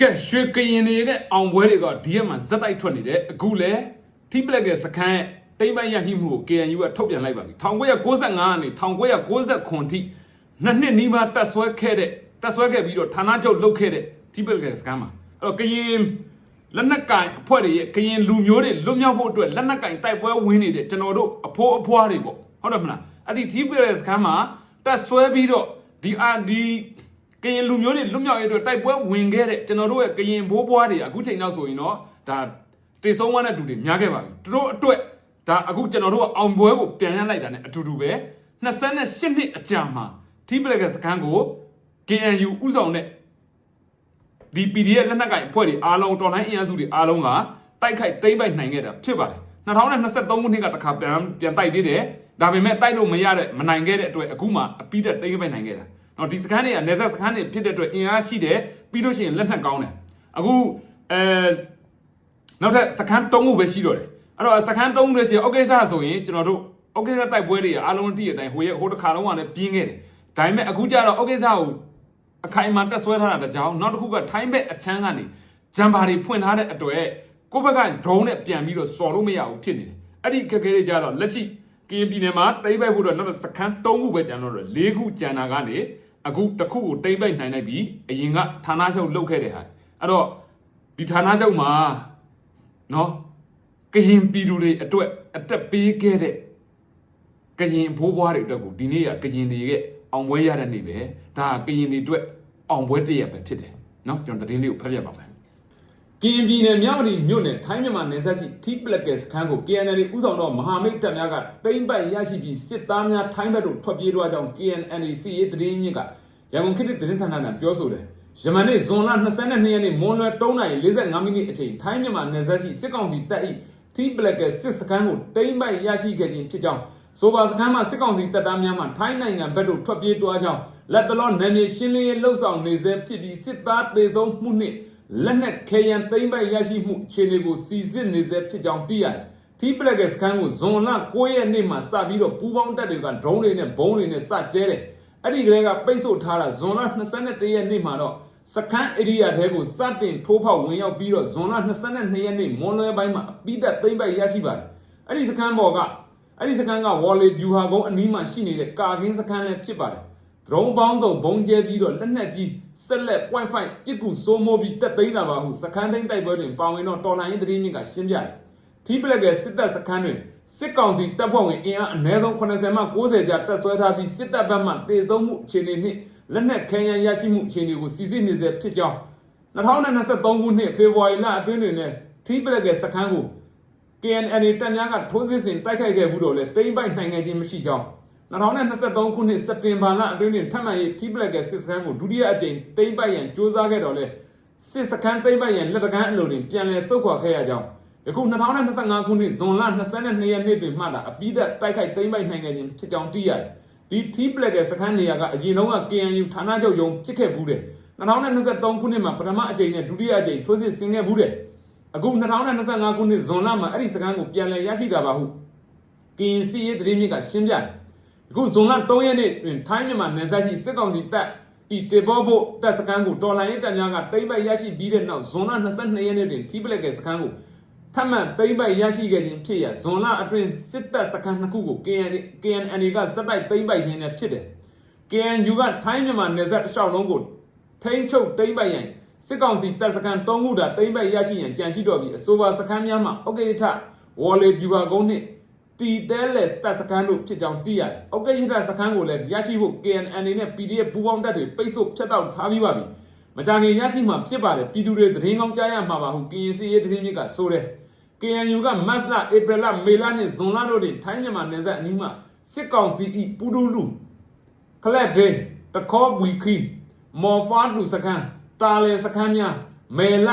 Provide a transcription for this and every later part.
ကဲရွှေကရင်တွေရဲ့အောင်ပွဲတွေကဒီရက်မှာဇက်တိုက်ထွက်နေတယ်အခုလဲထိပလက်ကစခန်းရဲ့တိမ့်ပိုင်ရရှိမှုကို KNU ကထုတ်ပြန်လိုက်ပါပြီ1995ကနေ1999ထိနှစ်နှစ်နီးပါးတက်ဆွဲခဲ့တဲ့တက်ဆွဲခဲ့ပြီးတော့ဌာနချုပ်လုတ်ခဲ့တဲ့ထိပလက်ကစခန်းမှာအဲ့တော့ကရင်လက်နက်ကင်အဖွဲ့တွေရဲ့ကရင်လူမျိုးတွေလွတ်မြောက်ဖို့အတွက်လက်နက်ကင်တိုက်ပွဲဝင်နေတဲ့ကျွန်တော်တို့အဖိုးအဖွားတွေပေါ့ဟုတ်တယ်မလားအဲ့ဒီထိပလက်စခန်းမှာတက်ဆွဲပြီးတော့ဒီအာဒီ ကရင်လူမျိုးတွေလွတ်မြောက်ရေးအတွက်တိုက်ပွဲဝင်ခဲ့တဲ့ကျွန်တော်တို့ရဲ့ကရင်ဘိုးဘွားတွေအခုချိန်နောက်ဆိုရင်တော့ဒါတေဆုံးဝမ်းတဲ့တူတွေများခဲ့ပါပြီသူတို့အတွက်ဒါအခုကျွန်တော်တို့ကအောင်ပွဲကိုပြန်ရလိုက်တာ ਨੇ အတူတူပဲ28နှစ်အကြာမှာတီးပလက်ကစကန်ကို KNU ဥဆောင်တဲ့ဒီ PDF လက်နက်ကင်အဖွဲ့တွေအားလုံးတော်လိုင်းအင်အားစုတွေအားလုံးကတိုက်ခိုက်တိမ့်ပိုက်နိုင်ခဲ့တာဖြစ်ပါတယ်2023ခုနှစ်ကတခါပြန်ပြန်တိုက်သေးတယ်ဒါပေမဲ့တိုက်လို့မရတဲ့မနိုင်ခဲ့တဲ့အတွက်အခုမှအပြီးတက်တိမ့်ပိုက်နိုင်ခဲ့တာ နော်ဒီစခန်းတွေကနေဆက်စခန်းတွေဖြစ်တဲ့အတွက်အင်အားရှိတယ်ပြီးလို့ရှိရင်လက်နက်ကောင်းတယ်အခုအဲနောက်ထပ်စခန်း၃ခုပဲရှိတော့တယ်အဲ့တော့စခန်း၃ခုလည်းရှိအောက်ကိစ္စဆိုရင်ကျွန်တော်တို့အောက်ကိစ္စတိုက်ပွဲတွေအားလုံးတည့်တဲ့အတိုင်းဟိုရဟိုတစ်ခါလုံးကလည်းပြင်းခဲ့တယ်ဒါပေမဲ့အခုကျတော့အောက်ကိစ္စကိုအခိုင်အမာတက်ဆွဲထားတာတကြောင်နောက်တစ်ခုကထိုင်းဘက်အချမ်းကနေဂျမ်ဘာတွေဖွင့်ထားတဲ့အတွက်ကိုယ့်ဘက်ကဒရုန်းနဲ့ပြန်ပြီးတော့စော်လို့မရဘူးဖြစ်နေတယ်အဲ့ဒီခက်ခဲတွေကြတော့လက်ရှိကရင်ပြည်နယ်မှာတိမ့်ပိုက်ဖို့တော့နောက်စခန်း၃ခုပဲကျန်တော့တယ်၄ခုကျန်တာကနေ အခုတစ်ခုကိုတိမ့်ပိုက်နိုင်လိုက်ပြီအရင်ကဌာနချုပ်လုတ်ခဲ့တဲ့ဟာအဲ့တော့ဒီဌာနချုပ်မှာနော်ကရင်ပြည်သူတွေအတွက်အသက်ပေးခဲ့တဲ့ကရင်ဘိုးဘွားတွေအတွက်ကိုဒီနေ့ကကရင်တွေရဲ့အောင်ပွဲရတဲ့နေ့ပဲဒါကရင်တွေအတွက်အောင်ပွဲတစ်ရက်ပဲဖြစ်တယ်နော်ကျွန်တော်သတင်းလေးကိုဖတ်ပြပါမယ်က ရင်ပြည်နယ်မြောက်ရီမြို့နယ်ထိုင်းမြန်မာနယ်စပ်ရှိတီပလက်ကက်စခန်းကို KNL ဥဆောင်တော့မဟာမိတ်တပ်များကတိမ့်ပိုက်ရရှိပြီးစစ်သားများထိုင်းဘက်သို့ထွက်ပြေးသွားကြောင်း KNL စီရေးသတင်းမြစ်ကရန်ကုန်ခေတ်သစ်သတင်းဌာနကပြောဆိုတယ်။ယမန်နေ့ဇွန်လ22ရက်နေ့မွန်လွယ်3:45မိနစ်အချိန်ထိုင်းမြန်မာနယ်စပ်ရှိစစ်ကောင်စီတပ်၏တီဘလက်ကစစ်စခန်းကိုတိမ့်ပိုက်ရရှိခဲ့ခြင်းဖြစ်ကြောင်းဆိုပါစခန်းမှာစစ်ကောင်စီတပ်သားများမှထိုင်းနိုင်ငံဘက်သို့ထွက်ပြေးသွားကြောင်းလက်တလောနယ်မြေရှင်းလင်းရေးလှုပ်ဆောင်နေဆဲဖြစ်ပြီးစစ်သားတေဆုံးမှုနှင့် လက်နက်ခဲယံတိမ့်ပိုက်ရရှိမှုအခြေအနေကိုစီစစ်နေဆဲဖြစ်ကြောင်းသိရတယ်။တီဘလက်ကစခန်းကိုဇွန်လ9ရက်နေ့မှာစပြီးတော့ပူးပေါင်းတပ်တွေကဒရုန်းတွေနဲ့ဘုံးတွေနဲ့စကျဲတယ်။အဲ့ဒီကလေးကပိတ်ဆို့ထားတာဇွန်လ22ရက်နေ့မှာတော့စခန်းဧရိယာတဲကိုစတင်ထိုးဖောက်ဝင်ရောက်ပြီးတော့ဇွန်လ22ရက်နေ့မွန်လွဲပိုင်းမှာအပိသက်သိမ့်ပိုက်ရရှိပါတယ်။အဲ့ဒီစခန်းပေါ်ကအဲ့ဒီစခန်းကဝေါ်လီဗျူဟာကုန်းအနီးမှာရှိနေတဲ့ကာကင်းစခန်းလည်းဖြစ်ပါတယ်။ ဒရုန်းပေါင်းစုံဘုံကျဲပြီးတော့လက်နက်ကြီးဆက်လက် .5 ပစ်ကူစိုးမိုးပြီးတက်သိမ်းတာပါဟုစခန်းသိမ်းတိုက်ပွဲတွင်ပါဝင်တော့တော်လိုင်းရေးသတင်းမြစ်ကရှင်းပြတယ်။ထီးပလက်ကစစ်တပ်စခန်းတွင်စစ်ကောင်စီတပ်ဖွဲ့ဝင်အင်အားအနည်းဆုံး80မှ90ကျာတပ်ဆွဲထားပြီးစစ်တပ်ဘက်မှတေဆုံးမှုအခြေအနေနှင့်လက်နက်ခဲယမ်းရရှိမှုအခြေအနေကိုစီစစ်နေစေဖြစ်ကြောင်း2023ခုနှစ်ဖေဖော်ဝါရီလအတွင်းတွင်လည်းထီးပလက်ကစခန်းကို KNL တပ်များကထိုးစစ်ဆင်တိုက်ခိုက်ခဲ့မှုတော့လည်းတိမ့်ပိုက်နိုင်ခဲ့ခြင်းမရှိကြောင်း 2023ခုနှစ်စက်တင်ဘာလအတွင်းတွင်ထပ်မံရေးထီးပလက်ကစစ်စခန်းကိုဒုတိယအကြိမ်တိမ့်ပိုက်ရန်စ조사ခဲ့တော့လဲစစ်စခန်းတိမ့်ပိုက်ရန်လက်တကမ်းအလိုတွင်ပြန်လည်သုတ်ခွာခဲ့ရကြောင်းယခု2025ခုနှစ်ဇွန်လ22ရက်နေ့တွင်မှတာအပိသက်တိုက်ခိုက်သိမ်းပိုက်နိုင်ခဲ့ခြင်းဖြစ်ကြောင်းသိရတယ်။ဒီထီးပလက်တဲ့စခန်းနေရာကအရင်လုံးက KNU ဌာနချုပ်ရုံးဖြစ်ခဲ့ဘူးတယ်။2023ခုနှစ်မှာပထမအကြိမ်နဲ့ဒုတိယအကြိမ်ထိုးစစ်ဆင်ခဲ့ဘူးတယ်။အခု2025ခုနှစ်ဇွန်လမှာအဲ့ဒီစခန်းကိုပြန်လည်ရရှိတာပါဟု KNC ရဲ့သတင်းမြစ်ကရှင်းပြတယ်။ အခုဇွန်လ3ရက်နေ့တွင်ထိုင်းမြန်မာနယ်စပ်ရှိစစ်ကောင်စီတပ်ဤတေဘောဘိုတပ်စခန်းကိုတော်လိုင်းရေးတပ်များကတိမ့်ပိုက်ရရှိပြီးတဲ့နောက်ဇွန်လ22ရက်နေ့တွင်ထီးပလက်ကစခန်းကိုထပ်မံသိမ့်ပိုက်ရရှိခဲ့ခြင်းဖြစ်ရဇွန်လအတွင်းစစ်တပ်စခန်းနှစ်ခုကို KN KNN ကစက်တိုက်သိမ့်ပိုက်ရင်းနဲ့ဖြစ်တယ်။ KNU ကထိုင်းမြန်မာနယ်စပ်တစ်လျှောက်လုံးကိုထိန်းချုပ်သိမ့်ပိုက်ရန်စစ်ကောင်စီတပ်စခန်း၃ခုသာသိမ့်ပိုက်ရရှိရန်ကြံရှိတော့ပြီးအဆိုပါစခန်းများမှာဩကေထဝေါ်လေဗျူဟာကုန်းနှင့် တီတဲလက်တပ်စခန်းတို့ဖြစ်ကြောင်းသိရတယ်။ဩကေထစခန်းကိုလည်းရရှိဖို့ KNN နဲ့ PDF ပူးပေါင်းတပ်တွေပိတ်ဆို့ဖျက်တောက်ထားပြီးပါပြီ။မကြခင်ရရှိမှဖြစ်ပါတယ်ပြည်သူတွေသတင်းကောင်းကြားရမှာပါဟု KNC ရဲ့သတင်းမြစ်ကဆိုတယ်။ KNU ကမတ်လဧပြီလမေလနဲ့ဇွန်လတို့တွင်ထိုင်းမြန်မာနယ်စပ်အနီးမှစစ်ကောင်စီ၏ပူဒူလူခလက်ဒိန်တခေါဘွီခီမော်ဖာဒူစကန်တာလေစကန်များမေလ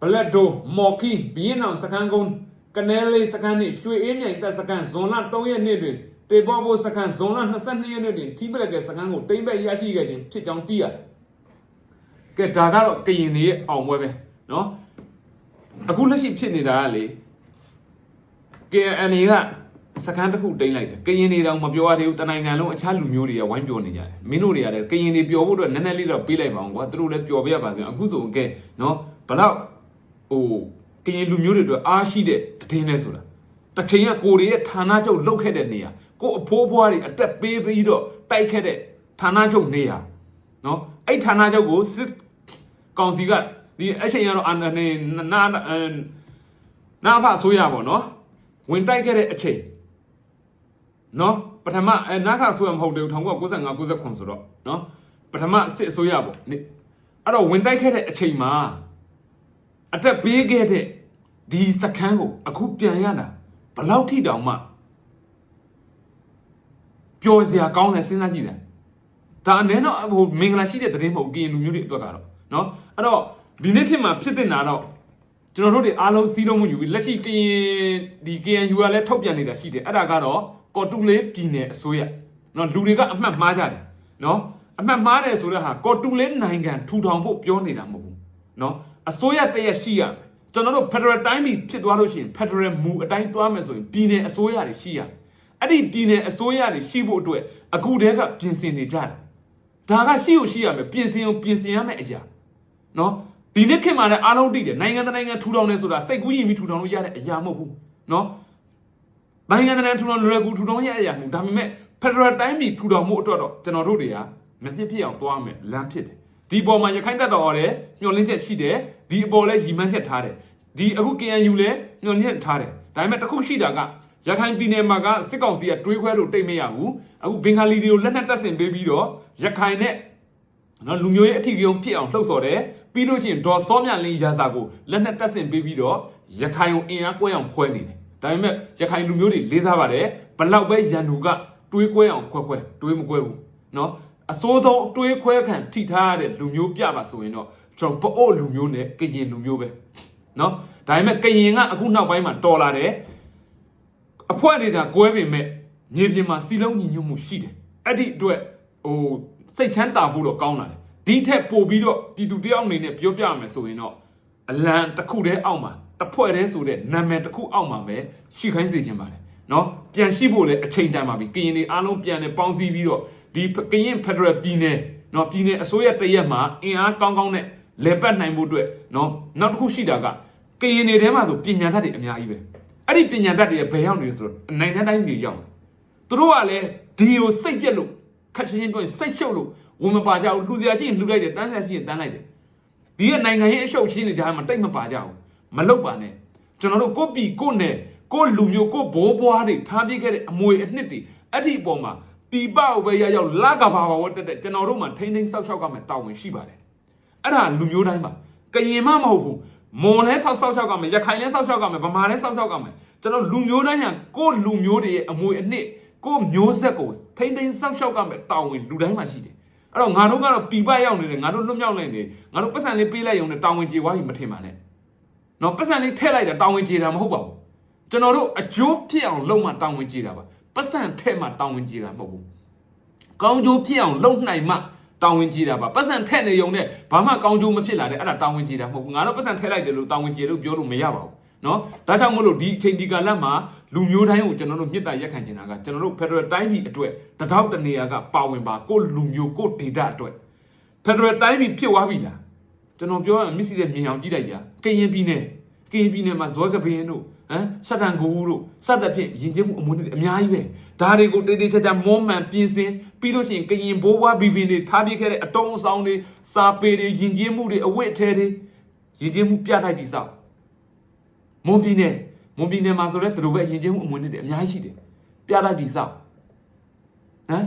ဘလက်ဒိုမော်ကီဘီယန်အောင်စကန်ကုန်းက နဲလေးစကန်နှင့်ရွှေအေးမြိုင်တပ်စကန်ဇွန်လ3ရက်နေ့တွင်ပေပေါ်ဖို့စကန်ဇွန်လ22ရက်နေ့တွင်ထိပရကဲစကန်ကိုတိမ့်ပဲရရှိခဲ့ခြင်းဖြစ်ကြောင်းသိရတယ်။ကဲဒါကတော့ကရင်တွေရဲ့အောင်ပွဲပဲနော်။အခုလက်ရှိဖြစ်နေတာကလေ KNN ကစကန်တစ်ခုတိမ့်လိုက်တယ်။ကရင်တွေတောင်မပြောရသေးဘူးတနိုင်ငံလုံးအခြားလူမျိုးတွေကဝိုင်းပြောနေကြတယ်။မင်းတို့တွေကလည်းကရင်တွေပျော်ဖို့အတွက်နည်းနည်းလေးတော့ပေးလိုက်ပါအောင်ကွာ။သူတို့လည်းပျော်ပြရပါစေ။အခုဆိုကဲနော်ဘလောက်ဟို ကရင်လူမျိုးတွေအတွက်အားရှိတဲ့တည်င်းလဲဆိုတာတစ်ချိန်ကကိုရီရဲ့ဌာနချုပ်လုတ်ခဲ့တဲ့နေရာကိုအဖိုးဘွားတွေအတက်ပေးပြီးတော့တိုက်ခဲ့တဲ့ဌာနချုပ်နေရာနော်အဲ့ဌာနချုပ်ကိုစစ်ကောင်စီကဒီအချိန်ကတော့အန်နေနာနာဖအစိုးရပေါ့နော်ဝင်တိုက်ခဲ့တဲ့အချိန်နော်ပထမအဲနာခအစိုးရမဟုတ်တယ်1995 99ဆိုတော့နော်ပထမစစ်အစိုးရပေါ့နိအဲ့တော့ဝင်တိုက်ခဲ့တဲ့အချိန်မှာအတက်ပေးခဲ့တဲ့ ဒီစခန်းကိုအခုပြန်ရတာဘလောက်ထိတောင်မှပျော်စရာကောင်းတယ်စဉ်းစားကြည့်တယ်ဒါအနေနဲ့ဟိုမင်္ဂလာရှိတဲ့တရင်မဟုတ်ကရင်လူမျိုးတွေအတွက်ကတော့နော်အဲ့တော့ဒီနေ့ခေတ်မှာဖြစ်တဲ့နာတော့ကျွန်တော်တို့တွေအားလုံးစီးလုံးမှုယူပြီးလက်ရှိကရင်ဒီ KNU ကလည်းထုတ်ပြန်နေတာရှိတယ်အဲ့ဒါကတော့ကော်တူလေးပြည်နယ်အစိုးရနော်လူတွေကအမှတ်မှားကြတယ်နော်အမှတ်မှားတယ်ဆိုတဲ့ဟာကော်တူလေးနိုင်ငံထူထောင်ဖို့ပြောနေတာမဟုတ်ဘူးနော်အစိုးရတရက်ရှိရမယ် ကျွန်တော်တို့ Federal တိုင်းပြည်ဖြစ်သွားလို့ရှိရင် Federal မူအတိုင်းတွားမယ်ဆိုရင်ပြည်နယ်အစိုးရတွေရှိရအဲ့ဒီပြည်နယ်အစိုးရတွေရှိဖို့အတွက်အခုတည်းကပြင်ဆင်နေကြတယ်ဒါကရှိကိုရှိရမယ်ပြင်ဆင်အောင်ပြင်ဆင်ရမယ်အရာနော်ဒီနေ့ခေတ်မှာလည်းအားလုံးသိတယ်နိုင်ငံတကာနိုင်ငံထူထောင်နေဆိုတာစိတ်ကူးရင်ပြီးထူထောင်လို့ရတဲ့အရာမဟုတ်ဘူးနော်နိုင်ငံတကာထူထောင်လွယ်ကူထူထောင်ရတဲ့အရာမဟုတ်ဒါပေမဲ့ Federal တိုင်းပြည်ထူထောင်မှုအတွက်တော့ကျွန်တော်တို့တွေကမဖြစ်ဖြစ်အောင်တွားမယ်လမ်းဖြစ်တယ်ဒီပေါ်မှာရခိုင်တပ်တော်လည်းညှော်လင်းချက်ရှိတယ် ဒီအပေါ်လည်းရည်မှန်းချက်ထားတယ်ဒီအခု KNU လည်းညှော်လင်းချက်ထားတယ်ဒါပေမဲ့တစ်ခုရှိတာကရခိုင်ပြည်နယ်မှာကစစ်ကောင်စီကတွေးခွဲလို့တိတ်မရဘူးအခုဘင်္ဂါလီတွေကိုလက်နက်တပ်ဆင်ပေးပြီးတော့ရခိုင်နဲ့နော်လူမျိုးရေးအထီးပြုံးဖြစ်အောင်လှုပ်ဆော်တယ်ပြီးလို့ရှိရင်ဒေါ်စောမြလင်းရာဇာကိုလက်နက်တပ်ဆင်ပေးပြီးတော့ရခိုင်ကိုအင်အားကွဲအောင်ဖွဲနေတယ်ဒါပေမဲ့ရခိုင်လူမျိုးတွေလေးစားပါတယ်ဘလောက်ပဲရန်သူကတွေးကွဲအောင်ခွဲခွဲတွေးမကွဲဘူးနော်အစိုးဆုံးတွေးခွဲခံထိထားရတဲ့လူမျိုးပြပါဆိုရင်တော့ ကျွန်တော်ပအို့လူမျိုးနဲ့ကရင်လူမျိုးပဲနော်ဒါပေမဲ့ကရင်ကအခုနောက်ပိုင်းမှာတော်လာတယ်အဖွဲ့တွေကကွဲပေမဲ့မြေပြင်မှာစီလုံးညီညွတ်မှုရှိတယ်အဲ့ဒီအတွက်ဟိုစိတ်ချမ်းသာဖို့တော့ကောင်းလာတယ်ဒီထက်ပိုပြီးတော့ပြည်သူတယောက်အနေနဲ့ပြောပြမယ်ဆိုရင်တော့အလံတစ်ခုတည်းအောက်မှာတစ်ဖွဲ့တည်းဆိုတဲ့နာမည်တစ်ခုအောက်မှာပဲရှိခိုင်းစေခြင်းပါတယ်နော်ပြန်ရှိဖို့လည်းအချိန်တန်ပါပြီကရင်တွေအားလုံးပြန်နေပေါင်းစည်းပြီးတော့ဒီကရင်ဖက်ဒရယ်ပြည်နယ်နော်ပြည်နယ်အစိုးရတရက်မှာအင်အားကောင်းကောင်းနဲ့ လေပတ်နိုင်ဖို့အတွက်နော်နောက်တစ်ခုရှိတာကကရင်တွေထဲမှာဆိုပညာတတ်တွေအများကြီးပဲအဲ့ဒီပညာတတ်တွေဘယ်ရောက်နေလဲဆိုတော့နိုင်ငံတိုင်းပြည်ရောက်တယ်သူတို့ကလည်းဒီကိုစိတ်ပြက်လို့ခက်ချင်းချင်းပြောရင်စိတ်ရှုပ်လို့ဝင်မပါကြဘူးလှူစရာရှိရင်လှူလိုက်တယ်တန်းစရာရှိရင်တန်းလိုက်တယ်ဒီကနိုင်ငံရေးအရှုပ်ချင်းတွေကြားမှာတိတ်မပါကြဘူးမလုပ်ပါနဲ့ကျွန်တော်တို့ကိုပီကိုနယ်ကိုလူမျိုးကိုဘိုးဘွားတွေထားပြခဲ့တဲ့အမွေအနှစ်တွေအဲ့ဒီအပေါ်မှာတီပကိုပဲရရောက်လကဘာဘာဝတ်တက်တဲ့ကျွန်တော်တို့မှာထိန်းထိန်းဆောက်ရှောက်ကမှတောင်းဝင်ရှိပါတယ် အဲ့ဒါလူမျိုးတိုင်းပါကရင်မမဟုတ်ဘူးမွန်လဲထောက်ဆောက်ရှောက်ကမယ်ရခိုင်လဲဆောက်ရှောက်ကမယ်ဗမာလဲဆောက်ရှောက်ကမယ်ကျွန်တော်လူမျိုးတိုင်းဟာကိုလူမျိုးတွေရဲ့အမွေအနှစ်ကိုမျိုးဆက်ကိုထိန်းထိန်းဆောက်ရှောက်ကမယ်တောင်းဝင်လူတိုင်းမှာရှိတယ်အဲ့တော့ငါတို့ကတော့ပီပရောက်နေတယ်ငါတို့လွတ်မြောက်နိုင်တယ်ငါတို့ပတ်စံလေးပေးလိုက်ရုံနဲ့တောင်းဝင်ကြေွားပြီးမထင်ပါနဲ့နော်ပတ်စံလေးထည့်လိုက်တာတောင်းဝင်ကြေတာမဟုတ်ပါဘူးကျွန်တော်တို့အကျိုးဖြစ်အောင်လုပ်မှတောင်းဝင်ကြေတာပါပတ်စံထည့်မှတောင်းဝင်ကြေတာမဟုတ်ဘူးကောင်းကျိုးဖြစ်အောင်လုပ်နိုင်မှ တောင်းဝင်ကြေတာပါပတ်စံထည့်နေရုံနဲ့ဘာမှကောင်းကျိုးမဖြစ်လာတဲ့အဲ့ဒါတောင်းဝင်ကြေတာမဟုတ်ဘူးငါတို့ပတ်စံထည့်လိုက်တယ်လို့တောင်းဝင်ကြေလို့ပြောလို့မရပါဘူးနော်ဒါကြောင့်မို့လို့ဒီအချိန်ဒီကာလမှာလူမျိုးတိုင်းကိုကျွန်တော်တို့မြစ်တာရက်ခံနေတာကကျွန်တော်တို့ Federal တိုင်းပြည်အတွက်တထောက်တနေရာကပါဝင်ပါကိုလူမျိုးကိုဒေတာအတွက် Federal တိုင်းပြည်ဖြစ်သွားပြီလားကျွန်တော်ပြောရမစ်စီတဲ့မြင်အောင်ကြည့်လိုက်ကြကရင်ပြည်နယ်ကရင်ပြည်နယ်မှာဇွဲကပင်းတို့ ဟမ်စက်တန်ကူတို့စက်တဲ့ဖြင့်ယဉ်ကျေးမှုအမွေတွေအများကြီးပဲဒါတွေကိုတေးတေးချာချာမောမှန်ပြင်ဆင်ပြီးလို့ရှိရင်ကရင်ဘိုးဘွားဘီဘင်တွေထားပြခဲ့တဲ့အတုံးအဆောင်တွေစာပေတွေယဉ်ကျေးမှုတွေအဝတ်အထည်တွေယဉ်ကျေးမှုပြထိုက်တိစောက်မွန်ပြည်နယ်မွန်ပြည်နယ်မှာဆိုလဲသူတို့ပဲယဉ်ကျေးမှုအမွေတွေအများကြီးရှိတယ်ပြလိုက်တိစောက်ဟမ်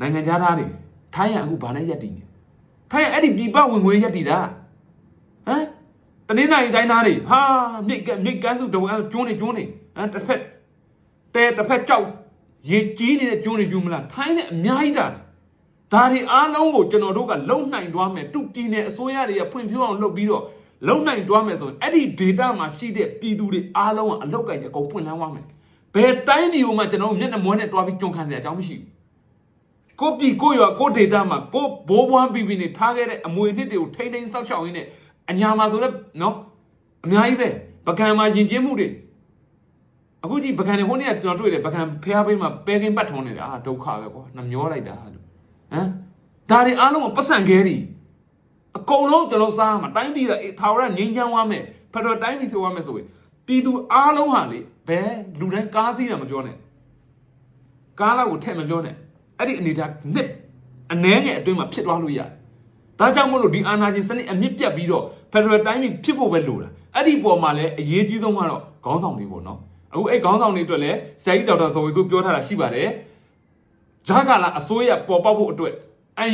နိုင်ငံခြားသားတွေထိုင်းရအခုဗာနဲ့ရက်တည်နေထိုင်းရအဲ့ဒီပြည်ပဝင်ငွေရက်တည်တာဟမ်တ နင်္လာရီတိုင်းသားတွေဟာမြစ်ကမြစ်ကန်းစုတော့ကျွန်းနေကျွန်းနေဟမ်တစ်ဖက်တဲတစ်ဖက်ကြောက်ရေကြီးနေတဲ့ကျွန်းတွေယူမလားထိုင်းနဲ့အများကြီးတာဒါတွေအားလုံးကိုကျွန်တော်တို့ကလုံနိုင်သွားမယ်တူတီနယ်အစိုးရတွေကဖွင့်ဖြိုးအောင်လုပ်ပြီးတော့လုံနိုင်သွားမယ်ဆိုရင်အဲ့ဒီ data မှာရှိတဲ့ပြည်သူတွေအားလုံးကအလောက်ကိုင်းအကုန်ဖွင့်လန်းသွားမယ်ဘယ်တိုင်းပြည်ကိုမှကျွန်တော်တို့မျက်နှာမွန်းနဲ့တွားပြီးကြုံခံစရာအကြောင်းမရှိဘူးကိုပြည်ကိုရွာကိုဒေတာမှာကိုဘိုးဘွားပြည်ပြည်နေထားခဲ့တဲ့အမွေအနှစ်တွေကိုထိမ့်ထိန်ဆောက်ရှောက်ရင်းနဲ့ အညာမှာဆိုတော့နော်အများကြီးပဲပကံမှာယဉ်ကျေးမှုတွေအခုကြည့်ပကံနေဟိုနေ့ကကျွန်တော်တွေ့တယ်ပကံဖះဘေးမှာပဲကင်းပတ်ထုံးနေတာအာဒုက္ခပဲကွာနှမျောလိုက်တာလို့ဟမ်ဒါတွေအားလုံးကိုပတ်စံခဲတွေအကုန်လုံးကျွန်တော်စားမှာတိုင်းပြည်ကအေးထာဝရငြိမ်းချမ်းသွားမယ်ဖက်ဒရယ်တိုင်းပြည်ဖြစ်သွားမယ်ဆိုရင်ပြည်သူအားလုံးဟာလေဘယ်လူတိုင်းကားစီးတာမပြောနဲ့ကားလောက်ကိုထည့်မပြောနဲ့အဲ့ဒီအနေထားနှစ်အနှဲငယ်အတွင်းမှာဖြစ်သွားလို့ရတယ် ဒါကြောင့်မို့လို့ဒီအာဏာရှင်စနစ်အမြင့်ပြတ်ပြီးတော့ဖက်ဒရယ်တိုင်းပြည်ဖြစ်ဖို့ပဲလိုတာအဲ့ဒီပုံမှာလည်းအရေးကြီးဆုံးကတော့ခေါင်းဆောင်တွေပေါ့နော်အခုအဲ့ခေါင်းဆောင်တွေအတွက်လည်းဆရာကြီးဒေါက်တာဇော်ဝေစုပြောထားတာရှိပါတယ်ဂျာကာလာအစိုးရပေါ်ပေါက်ဖို့အတွက်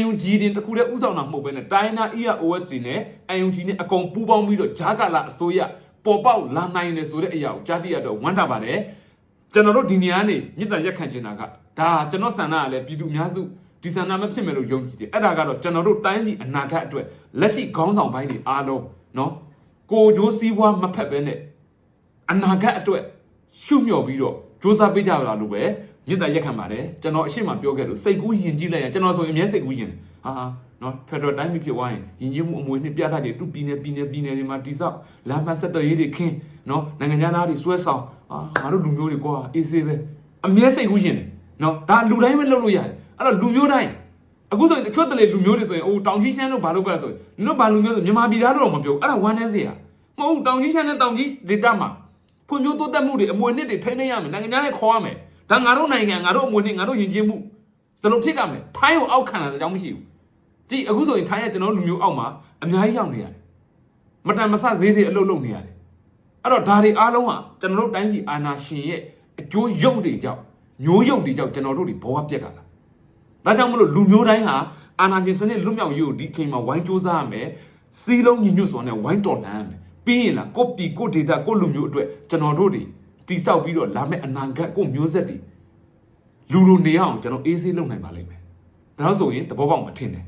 UNG တင်တစ်ခုတည်းဥဆောင်တာမဟုတ်ဘဲနဲ့တိုင်းနာ EROSD နဲ့ UNG နဲ့အကုန်ပူးပေါင်းပြီးတော့ဂျာကာလာအစိုးရပေါ်ပေါက်လာနိုင်တယ်ဆိုတဲ့အရာကိုကြားသိရတော့ဝမ်းတာပါတယ်ကျွန်တော်တို့ဒီနေရာနေမြစ်တန်ရက်ခံချင်တာကဒါကျွန်တော်ဆန္ဒကလည်းပြည်သူအများစု ဒီဆန္ဒမဖြစ်မယ်လို့ယုံကြည်တယ်အဲ့ဒါကတော့ကျွန်တော်တို့တိုင်းပြည်အနာဂတ်အတွက်လက်ရှိခေါင်းဆောင်ပိုင်းတွေအားလုံးနော်ကိုဂျိုးစည်းပွားမဖက်ပဲနဲ့အနာဂတ်အတွက်ရှုမျှော်ပြီးတော့စူးစမ်းပေးကြပါလားလို့ပဲမြစ်တာရက်ခံပါတယ်ကျွန်တော်အရှိမပြောခဲ့လို့စိတ်ကူးယဉ်ကြည့်လိုက်ရင်ကျွန်တော်ဆိုရင်အမြဲစိတ်ကူးယဉ်တယ်ဟာဟာနော်ဖက်ဒရယ်တိုင်းပြည်ဖြစ်သွားရင်ယဉ်ကျေးမှုအမွေနှစ်ပြတ်တာတွေတူပြည်နယ်ပြည်နယ်ပြည်နယ်တွေမှာတိဆောက်လမ်းမဆက်တော်ရေးတွေခင်းနော်နိုင်ငံသားတွေဆွဲဆောင်အာငါတို့လူမျိုးတွေကွာအေးဆေးပဲအမြဲစိတ်ကူးယဉ်တယ်နော်ဒါလူတိုင်းပဲလုပ်လို့ရတယ် အဲ့တော့လူမျိုးတိုင်းအခုဆိုရင်တချို့တလေလူမျိုးတွေဆိုရင်အိုးတောင်ကြီးရှမ်းတို့ဘာလို့ပဲဆိုရင်နင်တို့ဘာလူမျိုးဆိုမြန်မာပြည်သားတော့မပြောဘူးအဲ့ဒါဝမ်းနေစေရမဟုတ်ဘူးတောင်ကြီးရှမ်းနဲ့တောင်ကြီးဒေတာမှာဖွံ့ဖြိုးတိုးတက်မှုတွေအမွေနှစ်တွေထိန်းသိမ်းရမယ်နိုင်ငံခြားနဲ့ခေါ်ရမယ်ဒါငါတို့နိုင်ငံငါတို့အမွေနှစ်ငါတို့ယဉ်ကျေးမှုဒီလိုဖြစ်ကြမယ်ထိုင်းကိုအောက်ခံတာအကြောင်းမရှိဘူးကြည့်အခုဆိုရင်ထိုင်းရဲ့ကျွန်တော်တို့လူမျိုးအောက်မှာအများကြီးရောက်နေရတယ်မတန်မဆဈေးတွေအလုပ်လုပ်နေရတယ်အဲ့တော့ဒါတွေအားလုံးကကျွန်တော်တို့တိုင်းပြည်အာဏာရှင်ရဲ့အကျိုးရုပ်တွေကြောင့်မျိုးရုပ်တွေကြောင့်ကျွန်တော်တို့တွေဘောကပြက်ကလာ ဒါကြောင့်မလို့လူမျိုးတိုင်းဟာအာဏာရှင်စနစ်လွတ်မြောက်ရေးကိုဒီအချိန်မှာဝိုင်းစူးစမ်းရမယ်စီးလုံးညီညွတ်စွာနဲ့ဝိုင်းတော်လှန်ရမယ်ပြီးရင်လားကိုယ့်ပြည်ကိုယ့်ဒေတာကိုယ့်လူမျိုးအတွက်ကျွန်တော်တို့တွေတိဆောက်ပြီးတော့လာမယ့်အနာဂတ်ကိုယ့်မျိုးဆက်တွေလူလူနေအောင်ကျွန်တော်အေးဆေးလုပ်နိုင်ပါလိမ့်မယ်ဒါတော့ဆိုရင်သဘောပေါက်မှထင်တယ်